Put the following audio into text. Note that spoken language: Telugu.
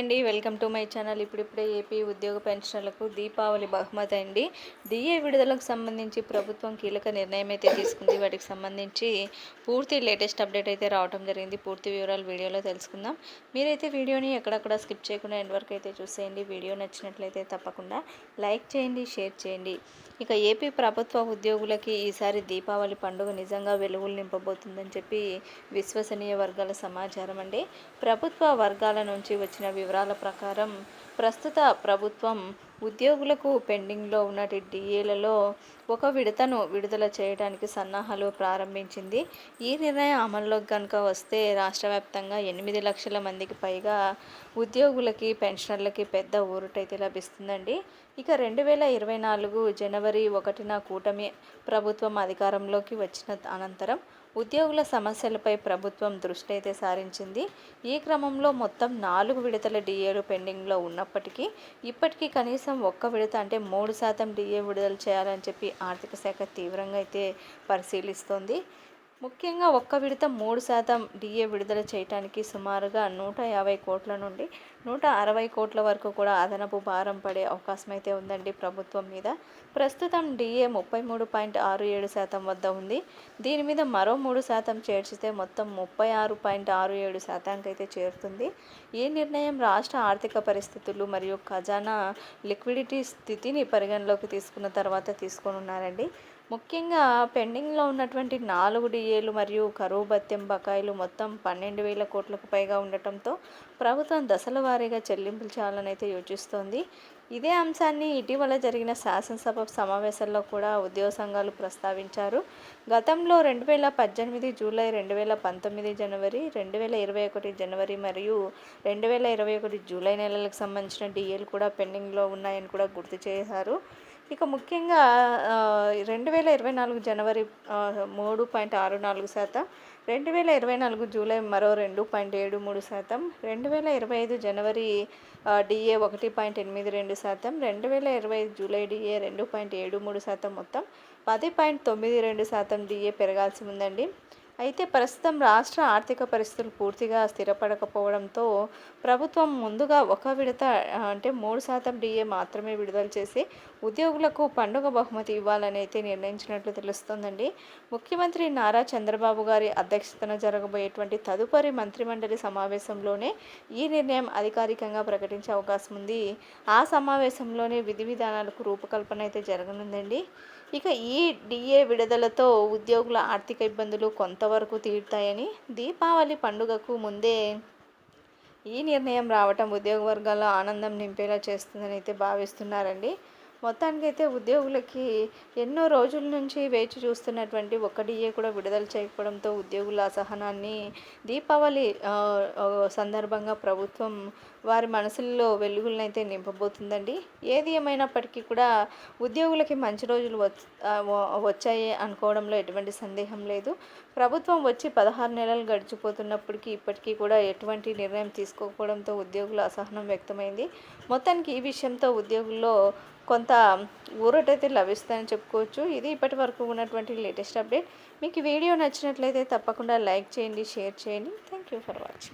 అండి వెల్కమ్ టు మై ఛానల్. ఇప్పుడిప్పుడే ఏపీ ఉద్యోగ పెన్షన్లకు దీపావళి బహుమతి అండి. డిఏ విడుదలకు సంబంధించి ప్రభుత్వం కీలక నిర్ణయం అయితే తీసుకుంది. వాటికి సంబంధించి పూర్తి లేటెస్ట్ అప్డేట్ అయితే రావడం జరిగింది. పూర్తి వివరాలు వీడియోలో తెలుసుకుందాం. మీరైతే వీడియోని ఎక్కడక్కడ స్కిప్ చేయకుండా ఎండ్ వరకు అయితే చూసేయండి. వీడియో నచ్చినట్లయితే తప్పకుండా లైక్ చేయండి షేర్ చేయండి. ఇక ఏపీ ప్రభుత్వ ఉద్యోగులకి ఈసారి దీపావళి పండుగ నిజంగా వెలుగులు నింపబోతుందని చెప్పి విశ్వసనీయ వర్గాల సమాచారం అండి. ప్రభుత్వ వర్గాల నుంచి వచ్చిన వివరాల ప్రకారం ప్రస్తుత ప్రభుత్వం ఉద్యోగులకు పెండింగ్లో ఉన్నటి డిఏలలో ఒక విడతను విడుదల చేయడానికి సన్నాహాలు ప్రారంభించింది. ఈ నిర్ణయం అమల్లోకి కనుక వస్తే రాష్ట్ర వ్యాప్తంగా ఎనిమిది లక్షల మందికి పైగా ఉద్యోగులకి పెన్షనర్లకి పెద్ద ఊరుటైతే లభిస్తుందండి. ఇక రెండు వేల ఇరవై నాలుగు జనవరి ఒకటిన కూటమి ప్రభుత్వం అధికారంలోకి వచ్చిన అనంతరం ఉద్యోగుల సమస్యలపై ప్రభుత్వం దృష్టి అయితే సారించింది. ఈ క్రమంలో మొత్తం నాలుగు విడతల డిఏలు పెండింగ్లో ఉన్నప్పటికీ ఇప్పటికీ కనీసం ఒక్క విడత అంటే మూడు శాతం డిఏ విడుదల చేయాలని చెప్పి ఆర్థిక శాఖ తీవ్రంగా అయితే పరిశీలిస్తోంది. ముఖ్యంగా ఒక్క విడత మూడు శాతం డిఏ విడుదల చేయడానికి సుమారుగా నూట యాభై కోట్ల నుండి నూట అరవై కోట్ల వరకు కూడా అదనపు భారం పడే అవకాశం అయితే ఉందండి ప్రభుత్వం మీద. ప్రస్తుతం డిఏ ముప్పై మూడు పాయింట్ ఆరు ఏడు శాతం వద్ద ఉంది. దీని మీద మరో మూడు శాతం చేర్చితే మొత్తం ముప్పై ఆరు పాయింట్ ఆరు ఏడు శాతానికి అయితే చేరుతుంది. ఈ నిర్ణయం రాష్ట్ర ఆర్థిక పరిస్థితులు మరియు ఖజానా లిక్విడిటీ స్థితిని పరిగణలోకి తీసుకున్న తర్వాత తీసుకొని ఉన్నారండి ముఖ్యంగా పెండింగ్లో ఉన్నటువంటి నాలుగు డిఏలు మరియు కరువు భత్యం బకాయిలు మొత్తం పన్నెండు వేల కోట్లకు పైగా ఉండటంతో ప్రభుత్వం దశల వారీగా చెల్లింపులు చేయాలని అయితే యోచిస్తోంది. ఇదే అంశాన్ని ఇటీవల జరిగిన శాసనసభ సమావేశంలో కూడా ఉద్యోగ సంఘాలు ప్రస్తావించారు. గతంలో రెండు వేల పద్దెనిమిది జూలై రెండు వేల పంతొమ్మిది జనవరి రెండు వేల ఇరవై ఒకటి జనవరి మరియు రెండు వేల ఇరవై ఒకటి జూలై నెలలకు సంబంధించిన డిఏలు కూడా పెండింగ్లో ఉన్నాయని కూడా గుర్తు చేశారు. ఇక ముఖ్యంగా రెండు వేల ఇరవై నాలుగు జనవరి మూడు పాయింట్ ఆరు నాలుగు శాతం రెండు వేల ఇరవై నాలుగు జూలై మరో రెండు పాయింట్ ఏడు మూడు శాతం రెండు వేల ఇరవై ఐదు జనవరి డిఏ ఒకటి పాయింట్ ఎనిమిది రెండు శాతం రెండు వేల ఇరవై ఐదు జూలై డిఏ రెండు పాయింట్ ఏడు మూడు శాతం మొత్తం పది పాయింట్ తొమ్మిది రెండు శాతం డిఏ పెరగాల్సి ఉందండి. అయితే ప్రస్తుతం రాష్ట్ర ఆర్థిక పరిస్థితులు పూర్తిగా స్థిరపడకపోవడంతో ప్రభుత్వం ముందుగా ఒక విడత అంటే మూడు శాతం డిఏ మాత్రమే విడుదల చేసి ఉద్యోగులకు పండుగ బహుమతి ఇవ్వాలని అయితే నిర్ణయించినట్లు తెలుస్తోందండి. ముఖ్యమంత్రి నారా చంద్రబాబు గారి అధ్యక్షతన జరగబోయేటువంటి తదుపరి మంత్రిమండలి సమావేశంలోనే ఈ నిర్ణయం అధికారికంగా ప్రకటించే అవకాశం ఉంది. ఆ సమావేశంలోనే విధి విధానాలకు రూపకల్పన అయితే జరగనుందండి. ఇక ఈ డిఏ విడుదలతో ఉద్యోగుల ఆర్థిక ఇబ్బందులు కొంతవరకు తీరుతాయని దీపావళి పండుగకు ముందే ఈ నిర్ణయం రావటం ఉద్యోగ వర్గాల్లో ఆనందం నింపేలా చేస్తుందని అయితే భావిస్తున్నారండి. మొత్తానికైతే ఉద్యోగులకి ఎన్నో రోజుల నుంచి వేచి చూస్తున్నటువంటి ఒక డిఏ కూడా విడుదల చేయకపోవడంతో ఉద్యోగుల అసహనాన్ని దీపావళి సందర్భంగా ప్రభుత్వం వారి మనసుల్లో వెలుగులనైతే నింపబోతుందండి. ఏది ఏమైనప్పటికీ కూడా ఉద్యోగులకి మంచి రోజులు వచ్చాయి అనుకోవడంలో ఎటువంటి సందేహం లేదు. ప్రభుత్వం వచ్చి పదహారు నెలలు గడిచిపోతున్నప్పటికీ ఇప్పటికీ కూడా ఎటువంటి నిర్ణయం తీసుకోకపోవడంతో ఉద్యోగుల అసహనం వ్యక్తమైంది. మొత్తానికి ఈ విషయంతో ఉద్యోగుల్లో కొంత ఊరటైతే లభిస్తుందని చెప్పుకోవచ్చు. ఇది ఇప్పటి వరకు ఉన్నటువంటి లేటెస్ట్ అప్డేట్. మీకు వీడియో నచ్చినట్లయితే తప్పకుండా లైక్ చేయండి షేర్ చేయండి. Thank you for watching.